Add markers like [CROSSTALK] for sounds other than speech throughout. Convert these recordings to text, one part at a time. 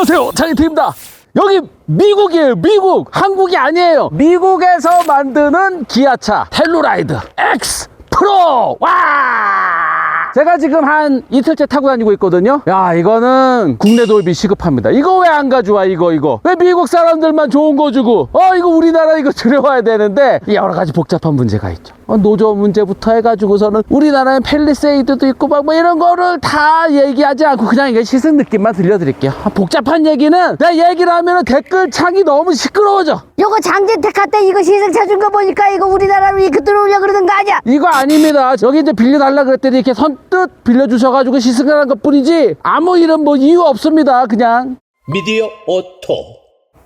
안녕하세요. 장희태입니다. 여기 미국이에요. 미국. 한국이 아니에요. 미국에서 만드는 기아차 텔루라이드 X 프로 와! 제가 지금 한 이틀째 타고 다니고 있거든요. 야 이거는 국내 도입이 시급합니다. 이거 왜 안 가져와 이거 이거? 왜 미국 사람들만 좋은 거 주고? 어 이거 우리나라 이거 [LAUGHS] 들여와야 되는데 여러 가지 복잡한 문제가 있죠. 어, 노조 문제부터 해가지고서는 우리나라에 펠리세이드도 있고 막 뭐 이런 거를 다 얘기하지 않고 그냥 이게 시승 느낌만 들려드릴게요 아, 복잡한 얘기는 내가 얘기를 하면 댓글 창이 너무 시끄러워져 요거 장재택 할때 이거 시승 쳐준 거 보니까 이거 우리나라로 이렇게 들어오려 그러는 거 아니야? 이거 아닙니다. 저기 이제 빌려달라 그랬더니 이렇게 선뜻 빌려주셔가지고 시승하는 것 뿐이지 아무 이런 뭐 이유 없습니다. 그냥. 미디어 오토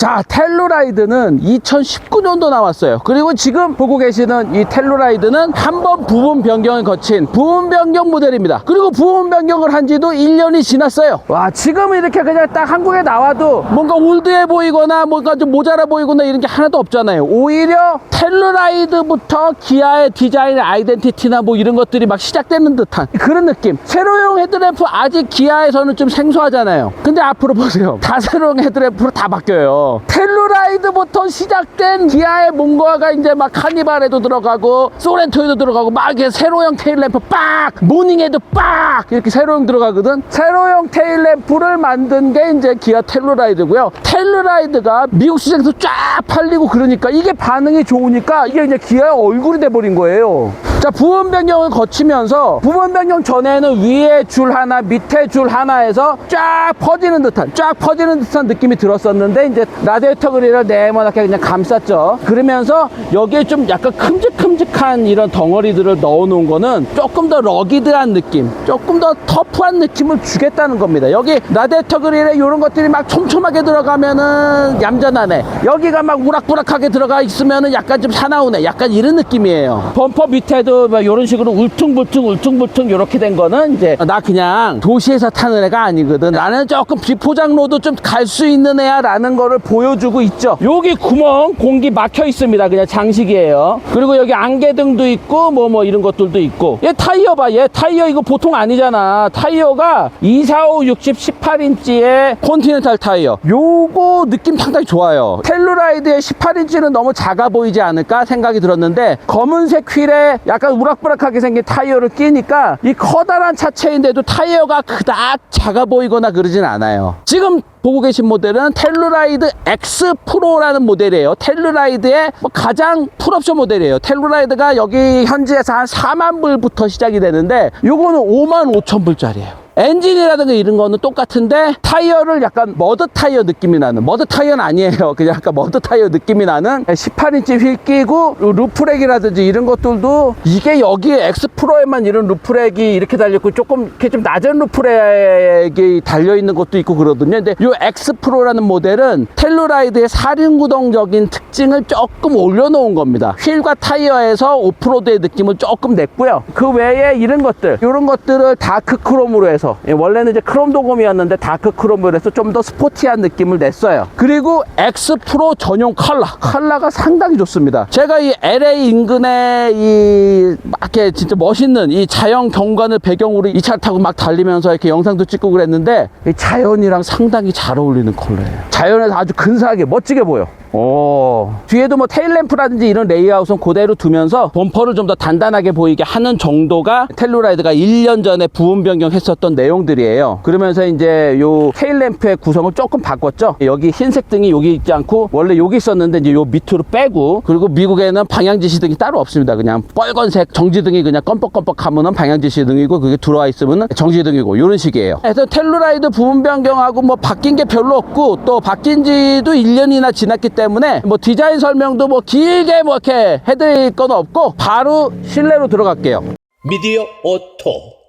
자, 텔루라이드는 2019년도 나왔어요. 그리고 지금 보고 계시는 이 텔루라이드는 한 번 부분 변경을 거친 부분 변경 모델입니다. 그리고 부분 변경을 한 지도 1년이 지났어요. 와, 지금 이렇게 그냥 딱 한국에 나와도 뭔가 올드해 보이거나 뭔가 좀 모자라 보이거나 이런 게 하나도 없잖아요. 오히려 텔루라이드부터 기아의 디자인 아이덴티티나 뭐 이런 것들이 막 시작되는 듯한 그런 느낌. 세로용 헤드램프 아직 기아에서는 좀 생소하잖아요. 근데 앞으로 보세요. [LAUGHS] 다 세로용 헤드램프로 다 바뀌어요. 텔루라이드부터 시작된 기아의 뭔가가 이제 막 카니발에도 들어가고 소렌토에도 들어가고 막 이렇게 세로형 테일램프 빡 모닝에도 빡 이렇게 세로형 들어가거든. 세로형 테일램프를 만든 게 이제 기아 텔루라이드고요. 텔루라이드가 미국 시장에서 쫙 팔리고 그러니까 이게 반응이 좋으니까 이게 이제 기아의 얼굴이 돼버린 거예요. 자 부분 변경을 거치면서 부분 변경 전에는 위에 줄 하나 밑에 줄 하나에서 쫙 퍼지는 듯한 쫙 퍼지는 듯한 느낌이 들었었는데 이제 라디에이터 그릴을 네모나게 그냥 감쌌죠. 그러면서 여기에 좀 약간 큼직 큼직한 이런 덩어리들을 넣어 놓은 거는 조금 더 러기드한 느낌 조금 더 터프한 느낌을 주겠다는 겁니다. 여기 라디에이터 그릴에 이런 것들이 막 촘촘하게 들어가면은 얌전하네. 여기가 막 우락부락하게 들어가 있으면은 약간 좀 사나우네. 약간 이런 느낌이에요. 범퍼 밑에도 막 이런 식으로 울퉁불퉁 울퉁불퉁 이렇게 된 거는 이제 나 그냥 도시에서 타는 애가 아니거든. 나는 조금 비포장로도 좀 갈 수 있는 애야 라는 거를 보여주고 있죠. 여기 구멍 공기 막혀 있습니다. 그냥 장식이에요. 그리고 여기 안개등도 있고 뭐뭐 이런 것들도 있고. 얘 타이어 봐얘 타이어 이거 보통 아니잖아. 타이어가 2, 4, 5, 60, 18인치의 콘티넨탈 타이어. 요거 느낌 상당히 좋아요. 텔루라이드의 18인치는 너무 작아 보이지 않을까 생각이 들었는데 검은색 휠에 약간 우락부락하게 생긴 타이어를 끼니까 이 커다란 차체인데도 타이어가 그닥 작아 보이거나 그러진 않아요. 지금 보고 계신 모델은 텔루라이드 X 프로라는 모델이에요. 텔루라이드의 뭐 가장 풀옵션 모델이에요. 텔루라이드 가 여기 현지에서 한 4만 불부터 시작이 되는데 요거는 5만 5천 불짜리예요. 엔진이라든가 이런 거는 똑같은데 타이어를 약간 머드 타이어 느낌이 나는 머드 타이어는 아니에요. [LAUGHS] 그냥 약간 머드 타이어 느낌이 나는 18인치 휠 끼고 루프렉이라든지 이런 것들도 이게 여기 엑스프로에만 이런 루프렉이 이렇게 달려있고 조금 이렇게 좀 낮은 루프렉이 달려있는 것도 있고 그러거든요. 근데 이 엑스프로라는 모델은 텔루라이드의 사륜구동적인 특징을 조금 올려놓은 겁니다. 휠과 타이어에서 오프로드의 느낌을 조금 냈고요. 그 외에 이런 것들 이런 것들을 다크 크롬으로 해서 예, 원래는 이제 크롬 도금이었는데 다크 크롬으로 해서 좀 더 스포티한 느낌을 냈어요. 그리고 X 프로 전용 컬러 컬러가 상당히 좋습니다. 제가 이 LA 인근에 이막 이렇게 진짜 멋있는 이 자연 경관을 배경으로 이 차를 타고 막 달리면서 이렇게 영상도 찍고 그랬는데 이 자연이랑 상당히 잘 어울리는 컬러예요. 자연에서 아주 근사하게 멋지게 보여 오. 뒤에도 뭐 테일램프라든지 이런 레이아웃은 그대로 두면서 범퍼를 좀 더 단단하게 보이게 하는 정도가 텔루라이드가 1년 전에 부분 변경했었던 내용들이에요. 그러면서 이제 요 테일램프의 구성을 조금 바꿨죠. 여기 흰색 등이 여기 있지 않고 원래 여기 있었는데 이제 요 밑으로 빼고 그리고 미국에는 방향 지시등이 따로 없습니다. 그냥 빨간색 정지등이 그냥 껌뻑껌뻑 하면은 방향 지시등이고 그게 들어와 있으면은 정지등이고 이런 식이에요. 그래서 텔루라이드 부분 변경하고 뭐 바뀐 게 별로 없고 또 바뀐 지도 1년이나 지났기 때문에 뭐 디자인 설명도 뭐 길게 뭐 이렇게 해드릴 건 없고 바로 실내로 들어갈게요. 미디어 오토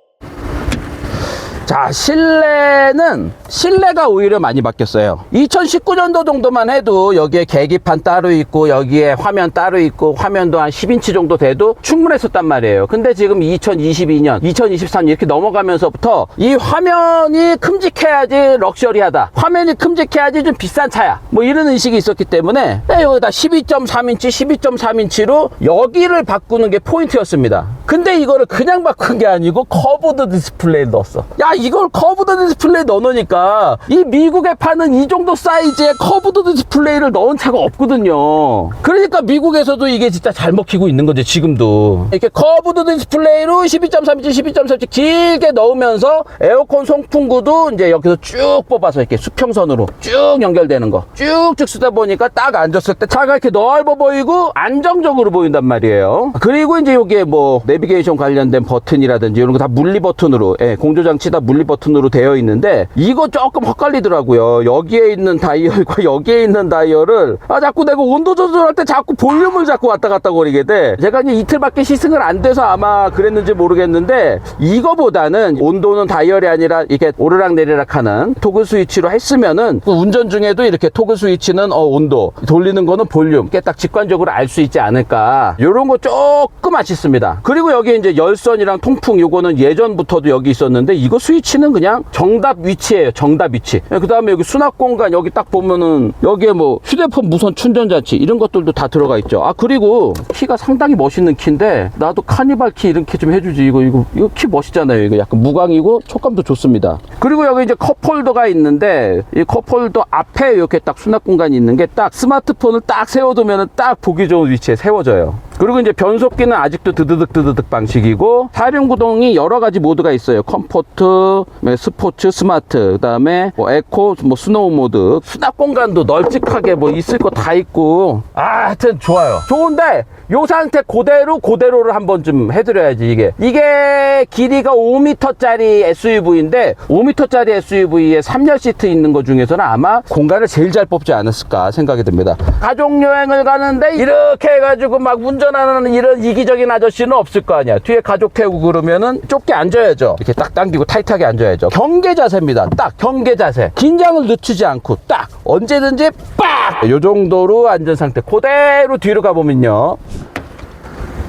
자, 실내는 실내가 오히려 많이 바뀌었어요. 2019년도 정도만 해도 여기에 계기판 따로 있고 여기에 화면 따로 있고 화면도 한 10인치 정도 돼도 충분했었단 말이에요. 근데 지금 2022년, 2023년 이렇게 넘어가면서부터 이 화면이 큼직해야지 럭셔리하다. 화면이 큼직해야지 좀 비싼 차야. 뭐 이런 의식이 있었기 때문에 여기다 12.3인치, 12.3인치로 여기를 바꾸는 게 포인트였습니다. 근데 이거를 그냥 바꾼 게 아니고 커브드 디스플레이 넣었어. 야, 이걸 커브드 디스플레이 넣어놓으니까 이 미국에 파는 이 정도 사이즈의 커브드 디스플레이를 넣은 차가 없거든요. 그러니까 미국에서도 이게 진짜 잘 먹히고 있는 거지, 지금도. 이렇게 커브드 디스플레이로 12.3인치, 12.3인치 길게 넣으면서 에어컨 송풍구도 이제 여기서 쭉 뽑아서 이렇게 수평선으로 쭉 연결되는 거. 쭉쭉 쓰다 보니까 딱 앉았을 때 차가 이렇게 넓어 보이고 안정적으로 보인단 말이에요. 그리고 이제 여기에 뭐 내비게이션 관련된 버튼이라든지 이런 거 다 물리 버튼으로, 예, 공조장치 다 물리 버튼으로 되어 있는데 이거 조금 헷갈리더라고요. 여기에 있는 다이얼과 [LAUGHS] 여기에 있는 다이얼을 아 자꾸 내가 온도 조절할 때 자꾸 볼륨을 자꾸 왔다 갔다 거리게 돼. 제가 이제 이틀밖에 시승을 안 돼서 아마 그랬는지 모르겠는데 이거보다는 온도는 다이얼이 아니라 이렇게 오르락 내리락 하는 토글 스위치로 했으면은 그 운전 중에도 이렇게 토글 스위치는 어 온도 돌리는 거는 볼륨 이게 딱 직관적으로 알 수 있지 않을까 요런 거 조금 아쉽습니다 그리고 여기 이제 열선이랑 통풍 요거는 예전부터도 여기 있었는데 이거 스위치는 그냥 정답 위치예요. 정답 위치. 그 다음에 여기 수납 공간 여기 딱 보면은 여기에 뭐 휴대폰 무선 충전자치 이런 것들도 다 들어가 있죠. 아 그리고 키가 상당히 멋있는 키인데 나도 카니발 키키좀 해주지. 이거 이거 이거 키 멋있잖아요. 이거 약간 무광이고 촉감도 좋습니다. 그리고 여기 이제 컵홀더가 있는데 이 컵홀더 앞에 이렇게 딱 수납 공간이 있는 게 딱 스마트폰을 딱 세워두면은 딱 보기 좋은 위치에 세워져요. 그리고 이제 변속기는 아직도 드드득 드드득 방식이고 사륜 구동이 여러 가지 모드가 있어요. 컴포트 뭐 스포츠 스마트 그 다음에 뭐 에코 뭐 스노우 모드. 수납 공간도 널찍하게 뭐 있을 거 다 있고. 아 하여튼 좋아요. 좋은데 요 상태 그대로 그대로를 한번 좀 해드려야지 이게. 이게 길이가 5m짜리 SUV인데 5m짜리 SUV에 3열 시트 있는 것 중에서는 아마 공간을 제일 잘 뽑지 않았을까 생각이 듭니다. 가족 여행을 가는데 이렇게 해가지고 막 운전하는 이런 이기적인 아저씨는 없을 거 아니야. 뒤에 가족 태우고 그러면은 좁게 앉아야죠. 이렇게 딱 당기고 타이트하게 앉아야죠. 경계 자세입니다. 딱 경계 자세. 긴장을 늦추지 않고 딱 언제든지 빡! 요 정도로 앉은 상태. 그대로 뒤로 가보면요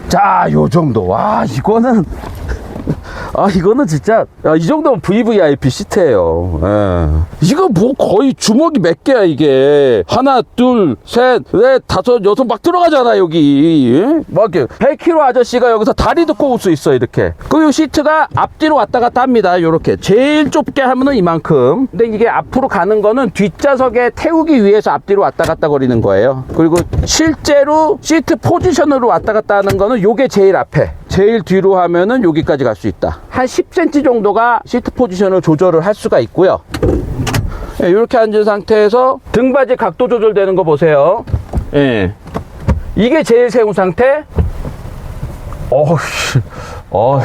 자, 요 정도. 와, 이거는. 아, 이거는 진짜. 야, 이 정도면 VVIP 시트예요 예. 이거 뭐 거의 주먹이 몇 개야, 이게. 하나, 둘, 셋, 넷, 다섯, 여섯 막 들어가잖아, 여기. 예? 막 이렇게. 100kg 아저씨가 여기서 다리도 꼽을 수 있어, 이렇게. 그리고 시트가 앞뒤로 왔다 갔다 합니다, 요렇게. 제일 좁게 하면은 이만큼. 근데 이게 앞으로 가는 거는 뒷좌석에 태우기 위해서 앞뒤로 왔다 갔다 거리는 거예요. 그리고 실제로 시트 포지션으로 왔다 갔다 하는 거는 요게 제일 앞에. 제일 뒤로 하면은 여기까지 갈 수 있다. 한 10cm 정도가 시트 포지션을 조절을 할 수가 있고요. 예, 이렇게 앉은 상태에서 등받이 각도 조절되는 거 보세요. 예. 이게 제일 세운 상태. 씨. 어우,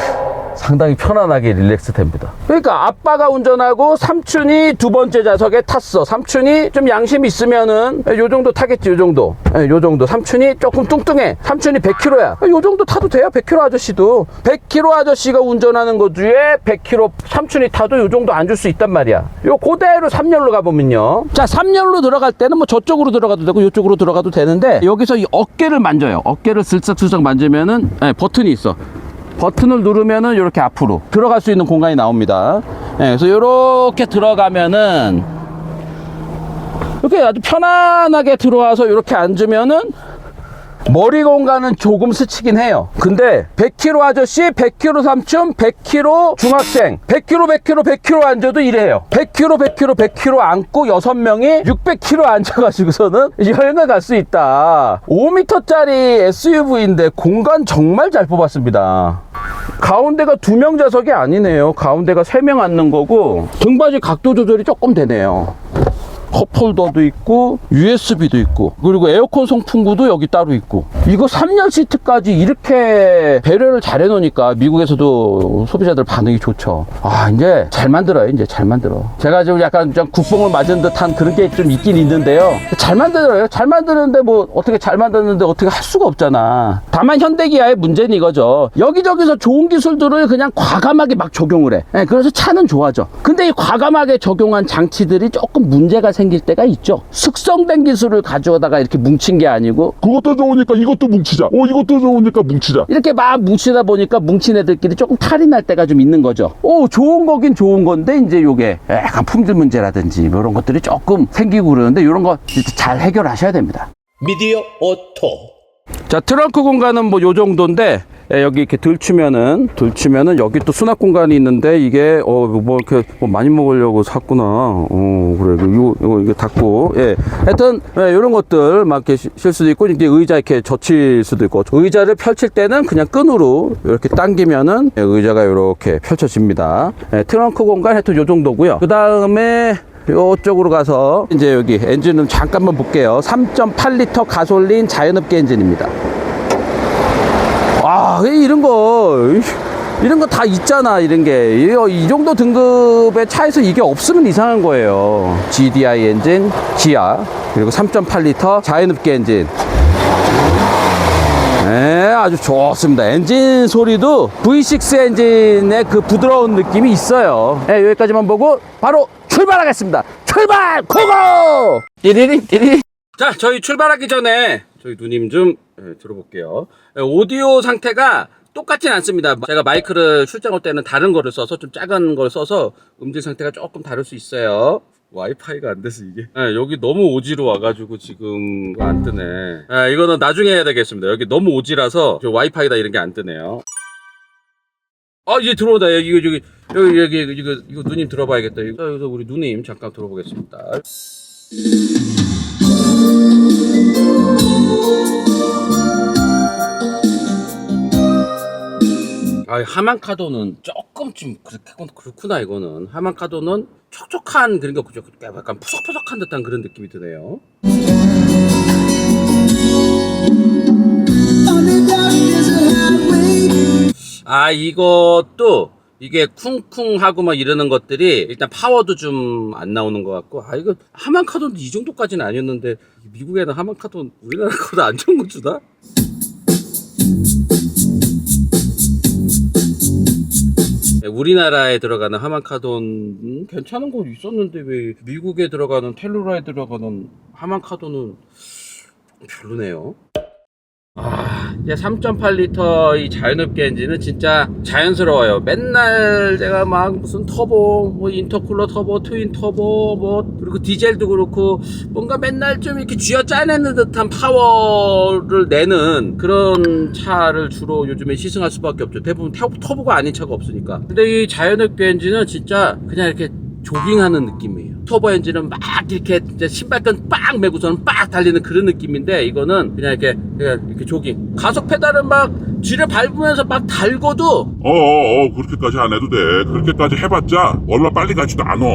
상당히 편안하게 릴렉스 됩니다. 그러니까 아빠가 운전하고 삼촌이 두 번째 좌석에 탔어. 삼촌이 좀 양심 있으면은 요 정도 타겠지, 요 정도. 예, 요 정도. 삼촌이 조금 뚱뚱해. 삼촌이 100kg야. 요 정도 타도 돼요, 100kg 아저씨도. 100kg 아저씨가 운전하는 것 중에 100kg 삼촌이 타도 요 정도 앉을 수 있단 말이야. 요 그대로 3열로 가보면요. 자, 3열로 들어갈 때는 뭐 저쪽으로 들어가도 되고 요쪽으로 들어가도 되는데 여기서 이 어깨를 만져요. 어깨를 슬쩍슬쩍 만지면은 예, 버튼이 있어. 버튼을 누르면은 이렇게 앞으로 들어갈 수 있는 공간이 나옵니다. 예, 그래서 이렇게 들어가면은 이렇게 아주 편안하게 들어와서 이렇게 앉으면은 머리 공간은 조금 스치긴 해요. 근데 100kg 아저씨, 100kg 삼촌, 100kg 중학생, 100kg, 100kg, 100kg 앉아도 이래요. 100kg, 100kg, 100kg 앉고 6명이 600kg 앉아가지고서는 여행을 갈 수 있다. 5m짜리 SUV인데 공간 정말 잘 뽑았습니다. 가운데가 두 명 좌석이 아니네요. 가운데가 세 명 앉는 거고 등받이 각도 조절이 조금 되네요. 컵홀더도 있고 USB도 있고 그리고 에어컨 송풍구도 여기 따로 있고. 이거 3열 시트까지 이렇게 배려를 잘 해놓으니까 미국에서도 소비자들 반응이 좋죠. 아 이제 잘 만들어요 이제 잘 만들어. 제가 지금 약간 좀 국뽕을 맞은 듯한 그런 게 좀 있긴 있는데요. 잘 만들어요. 잘 만드는데 뭐 어떻게 잘 만드는데 어떻게 할 수가 없잖아. 다만 현대기아의 문제는 이거죠. 여기저기서 좋은 기술들을 그냥 과감하게 막 적용을 해. 예, 그래서 차는 좋아져. 근데 이 과감하게 적용한 장치들이 조금 문제가 생길 때가 있죠 숙성된 기술을 가져다가 이렇게 뭉친 게 아니고 그것도 좋으니까 이것도 뭉치자. 어, 이것도 좋으니까 뭉치자. 이렇게 막 뭉치다 보니까 뭉친 애들끼리 조금 탈이 날 때가 좀 있는 거죠. 오, 좋은 거긴 좋은 건데, 이제 요게 약간 품질 문제라든지 뭐 이런 것들이 조금 생기고 그러는데, 이런 거 진짜 잘 해결하셔야 됩니다. 미디어 오토 자, 트렁크 공간은 뭐 요 정도인데, 예, 여기 이렇게 들추면은 들추면은 여기 또 수납 공간이 있는데 이게 어뭐 이렇게 뭐 많이 먹으려고 샀구나. 어 그래 이거 이거 이거 닫고 예 하여튼 예, 이런 것들 막 이렇게 실- 실 수도 있고 이제 의자 이렇게 젖힐 수도 있고 의자를 펼칠 때는 그냥 끈으로 이렇게 당기면은 예, 의자가 이렇게 펼쳐집니다. 예, 트렁크 공간 하여튼 요 정도고요. 그 다음에 이쪽으로 가서 이제 여기 엔진은 잠깐만 볼게요. 3.8리터 가솔린 자연흡기 엔진입니다. 아, 이런 거, 이런 거 다 있잖아, 이런 게. 이, 이 정도 등급의 차에서 이게 없으면 이상한 거예요. GDI 엔진, 기아, 그리고 3.8리터 자연흡기 엔진. 네, 아주 좋습니다. 엔진 소리도 V6 엔진의 그 부드러운 느낌이 있어요. 네, 여기까지만 보고 바로 출발하겠습니다. 출발! 고고! 띠리링, 띠리링. 자, 저희 출발하기 전에 저희 누님 좀 예, 들어볼게요. 예, 오디오 상태가 똑같진 않습니다. 제가 마이크를 출장 올 때는 다른 거를 써서 좀 작은 걸 써서 음질 상태가 조금 다를 수 있어요. 와이파이가 안 돼서 이게 예, 여기 너무 오지로 와가지고 지금 안 뜨네 예, 이거는 나중에 해야 되겠습니다 여기 너무 오지라서 저 와이파이다 이런 게 안 뜨네요 아 이제 들어오다. 여기 여기 여기 여기 여기 이거 이거 누님 들어봐야겠다. 이거 여기서 우리 누님 잠깐 들어보겠습니다. 아, 하만카도는 조금 좀 그렇게 그렇구나 이거는. 하만카도는 촉촉한 그런 게 그죠? 약간 푸석푸석한 듯한 그런 느낌이 드네요. 아 이것도 이게 쿵쿵하고 막 이러는 것들이 일단 파워도 좀 안 나오는 것 같고 아 이거 하만카도는 이 정도까지는 아니었는데 미국에는 하만카도 우리나라 거보다 안 좋은 거 주나? 네, 우리나라에 들어가는 하만카돈 음, 괜찮은 거 있었는데 왜 미국에 들어가는 텔루라에 들어가는 하만카돈은 좀 별로네요. 아, 이제 3.8리터 이 자연흡기 엔진은 진짜 자연스러워요. 맨날 제가 막 무슨 터보, 뭐 인터쿨러 터보, 트윈 터보, 뭐 그리고 디젤도 그렇고 뭔가 맨날 좀 이렇게 쥐어 짜내는 듯한 파워를 내는 그런 차를 주로 요즘에 시승할 수밖에 없죠. 대부분 터- 터보가 아닌 차가 없으니까. 근데 이 자연흡기 엔진은 진짜 그냥 이렇게 조깅하는 느낌이에요. 터보 엔진은 막 이렇게 신발끈 빡 메고서는 빡 달리는 그런 느낌인데 이거는 그냥 이렇게 그냥 이렇게 조깅. 가속 페달은 막 쥐를 밟으면서 막 달고도 어어어 그렇게까지 안 해도 돼 그렇게까지 해봤자 얼마 빨리 가지도 않아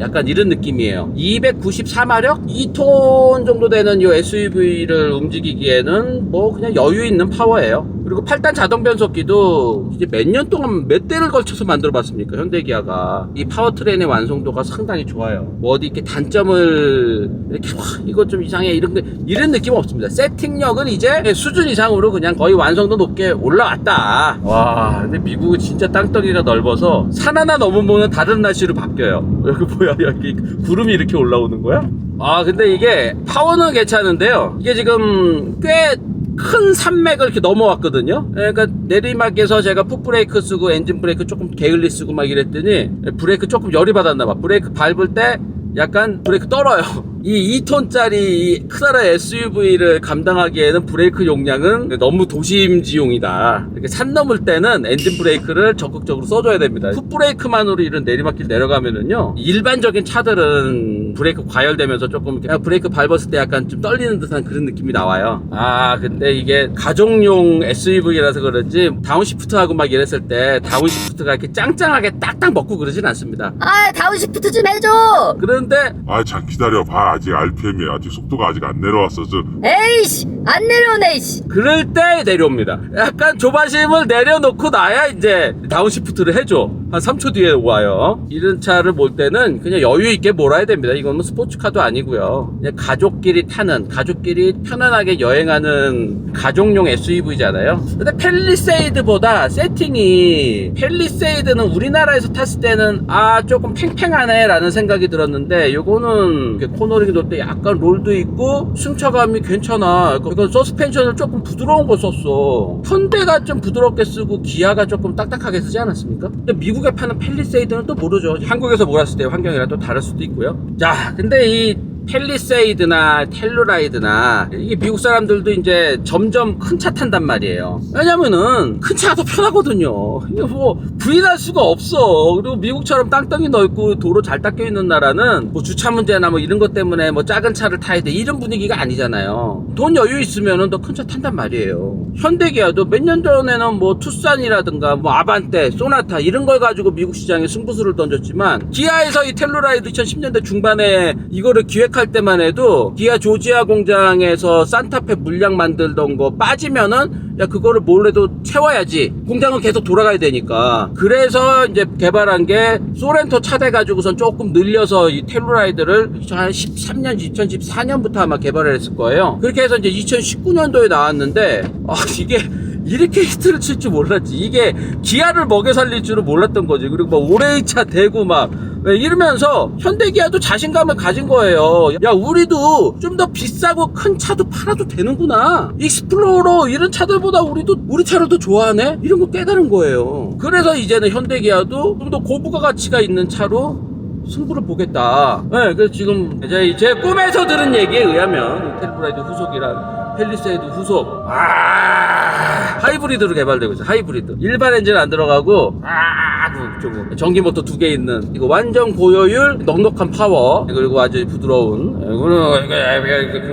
약간 이런 느낌이에요. 294마력, 2톤 정도 되는 이 SUV를 움직이기에는 뭐 그냥 여유 있는 파워예요. 그리고 8단 자동 변속기도 이제 몇 년 동안 몇 대를 걸쳐서 만들어 봤습니까? 현대기아가. 이 파워트레인의 완성도가 상당히 좋아요. 뭐 어디 이렇게 단점을 이렇게 와, 이거 좀 이상해 이런 게 이런 느낌은 없습니다. 세팅력은 이제 수준 이상으로 그냥 거의 완성도 높게 올라왔다. 와, 근데 미국은 진짜 땅덩이가 넓어서 산 하나 넘으면 다른 날씨로 바뀌어요. [LAUGHS] 여기 뭐야? 여기 구름이 이렇게 올라오는 거야? 아, 근데 이게 파워는 괜찮은데요. 이게 지금 꽤 큰 산맥을 이렇게 넘어왔거든요. 그러니까 내리막에서 제가 풋브레이크 쓰고 엔진 브레이크 조금 게을리 쓰고 막 이랬더니 브레이크 조금 열이 받았나 봐. 브레이크 밟을 때 약간 브레이크 떨어요. 이 2톤짜리 크나라 SUV를 감당하기에는 브레이크 용량은 너무 도심지용이다. 이렇게 산 넘을 때는 엔진 브레이크를 적극적으로 써줘야 됩니다. 풋브레이크만으로 이런 내리막길 내려가면은요, 일반적인 차들은 브레이크 과열되면서 조금 그냥 브레이크 밟았을 때 약간 좀 떨리는 듯한 그런 느낌이 나와요. 아, 근데 이게 가족용 SUV라서 그런지 다운시프트하고 막 이랬을 때 다운시프트가 이렇게 짱짱하게 딱딱 먹고 그러진 않습니다. 아 다운시프트 좀 해줘 그런데 아참 기다려봐 아직 RPM이 아직 속도가 아직 안 내려왔어 저 에이씨 안 내려오네 이씨 그럴 때 내려옵니다. 약간 조바심을 내려놓고 나야 이제 다운시프트를 해줘. 한 3초 뒤에 와요. 이런 차를 몰 때는 그냥 여유 있게 몰아야 됩니다. 이거는 스포츠카도 아니고요. 그냥 가족끼리 타는, 가족끼리 편안하게 여행하는 가족용 SUV잖아요. 근데 펠리세이드보다 세팅이 펠리세이드는 우리나라에서 탔을 때는 아 조금 팽팽하네 라는 생각이 들었는데 요거는 이렇게 코너링 돌때 약간 롤도 있고 승차감이 괜찮아. 이거 서스펜션을 조금 부드러운 걸 썼어. 현대가 좀 부드럽게 쓰고 기아가 조금 딱딱하게 쓰지 않았습니까? 근데 미국 에 파는 펠리세이드는 또 모르죠. 한국에서 몰았을 때 환경이랑 또 다를 수도 있고요. 자, 근데 이 펠리세이드나 텔루라이드나 이게 미국 사람들도 이제 점점 큰 차 탄단 말이에요. 왜냐면은 큰 차가 더 편하거든요. 이게 뭐 부인할 수가 없어. 그리고 미국처럼 땅덩이 넓고 도로 잘 닦여 있는 나라는 뭐 주차 문제나 뭐 이런 것 때문에 뭐 작은 차를 타야 돼 이런 분위기가 아니잖아요. 돈 여유 있으면은 더 큰 차 탄단 말이에요. 현대기아도 몇 년 전에는 뭐 투싼이라든가 뭐 아반떼, 소나타 이런 걸 가지고 미국 시장에 승부수를 던졌지만 기아에서 이 텔루라이드 2010년대 중반에 이거를 기획 할 때만 해도 기아 조지아 공장에서 산타페 물량 만들던 거 빠지면은 야 그거를 뭘래도 채워야지. 공장은 계속 돌아가야 되니까. 그래서 이제 개발한 게 소렌토 차대 가지고선 조금 늘려서 이 텔루라이드를 2013년 2014년부터 아마 개발을 했을 거예요. 그렇게 해서 이제 2019년도에 나왔는데 아 이게 이렇게 히트를 칠 줄 몰랐지. 이게 기아를 먹여 살릴 줄은 몰랐던 거지. 그리고 막 올해차 대고 막 네, 이러면서 현대기아도 자신감을 가진 거예요. 야, 우리도 좀 더 비싸고 큰 차도 팔아도 되는구나. 익스플로러 이런 차들보다 우리도 우리 차를 더 좋아하네? 이런 거 깨달은 거예요. 그래서 이제는 현대기아도 좀 더 고부가 가치가 있는 차로 승부를 보겠다. 네, 그래서 지금 제, 제 꿈에서 들은 얘기에 의하면 텔브라이드 후속이란 펠리세이드 후속. 아 하이브리드로 개발되고 있어 하이브리드. 일반 엔진 안 들어가고 아그 저거. 전기 모터 두 개 있는. 이거 완전 고효율 넉넉한 파워. 그리고 아주 부드러운. 이거는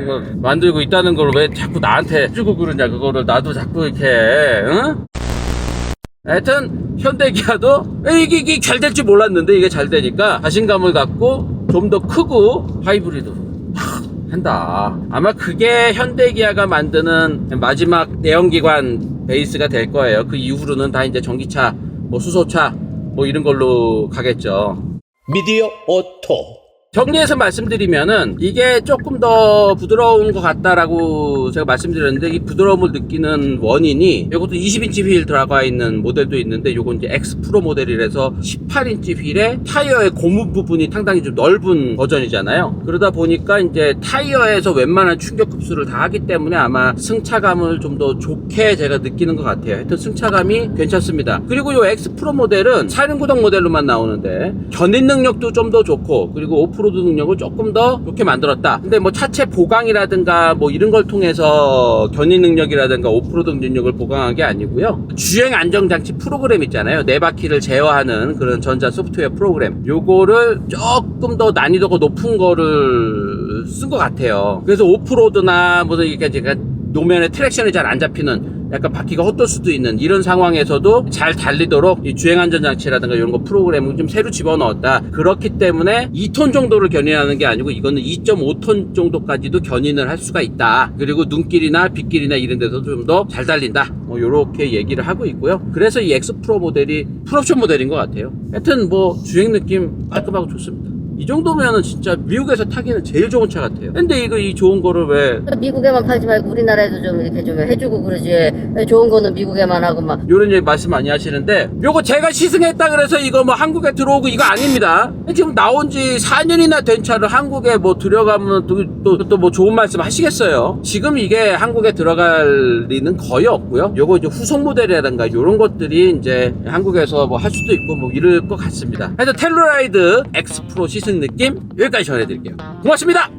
이거 만들고 있다는 걸 왜 자꾸 나한테 주고 그러냐. 그거를 나도 자꾸 이렇게 응? 하여튼 현대기아도 이게, 이게 잘 될 줄 몰랐는데 이게 잘 되니까 자신감을 갖고 좀 더 크고 하이브리드 한다. 아마 그게 현대기아가 만드는 마지막 내연기관 베이스가 될 거예요. 그 이후로는 다 이제 전기차, 뭐 수소차, 뭐 이런 걸로 가겠죠. 미디어 오토 정리해서 말씀드리면은 이게 조금 더 부드러운 것 같다라고 제가 말씀드렸는데 이 부드러움을 느끼는 원인이 이것도 20인치 휠 들어가 있는 모델도 있는데 요건 이제 X 프로 모델이라서 18인치 휠에 타이어의 고무 부분이 상당히 좀 넓은 버전이잖아요. 그러다 보니까 이제 타이어에서 웬만한 충격 흡수를 다 하기 때문에 아마 승차감을 좀 더 좋게 제가 느끼는 것 같아요. 하여튼 승차감이 괜찮습니다. 그리고 요 X 프로 모델은 4륜 구동 모델로만 나오는데 견인 능력도 좀 더 좋고 그리고 오프로 드 능력을 조금 더 좋게 만들었다. 근데 뭐 차체 보강이라든가 뭐 이런 걸 통해서 견인 능력이라든가 오프로드 능력을 보강한 게 아니고요. 주행 안정 장치 프로그램 있잖아요. 네 바퀴를 제어하는 그런 전자 소프트웨어 프로그램. 요거를 조금 더 난이도가 높은 거를 쓴 것 같아요. 그래서 오프로드나 무슨 이렇게 제가 노면에 트랙션이 잘 안 잡히는 약간 바퀴가 헛돌 수도 있는 이런 상황에서도 잘 달리도록 이 주행 안전 장치라든가 이런 거 프로그램을 좀 새로 집어넣었다. 그렇기 때문에 2톤 정도를 견인하는 게 아니고 이거는 2.5톤 정도까지도 견인을 할 수가 있다. 그리고 눈길이나 빗길이나 이런 데서 좀 더 잘 달린다. 뭐 요렇게 얘기를 하고 있고요. 그래서 이 X 프로 모델이 풀옵션 모델인 것 같아요. 하여튼 뭐 주행 느낌 깔끔하고 좋습니다. 이 정도면은 진짜 미국에서 타기는 제일 좋은 차 같아요. 근데 이거 이 좋은 거를 왜 미국에만 팔지 말고 우리나라에도 좀 이렇게 좀 해주고 그러지. 왜 좋은 거는 미국에만 하고 막. 이런 얘기 말씀 많이 하시는데 요거 제가 시승했다 그래서 이거 뭐 한국에 들어오고 이거 아닙니다 지금 나온 지 4년이나 된 차를 한국에 뭐 들어가면 또또뭐 좋은 말씀 하시겠어요 지금 이게 한국에 들어갈 리는 거의 없고요 요거 이제 후속 모델이라든가 이런 것들이 이제 한국에서 뭐 할 수도 있고 뭐 이럴 것 같습니다 하여튼 텔루라이드 X 프로 시승 느낌 여기까지 전해드릴게요. 고맙습니다!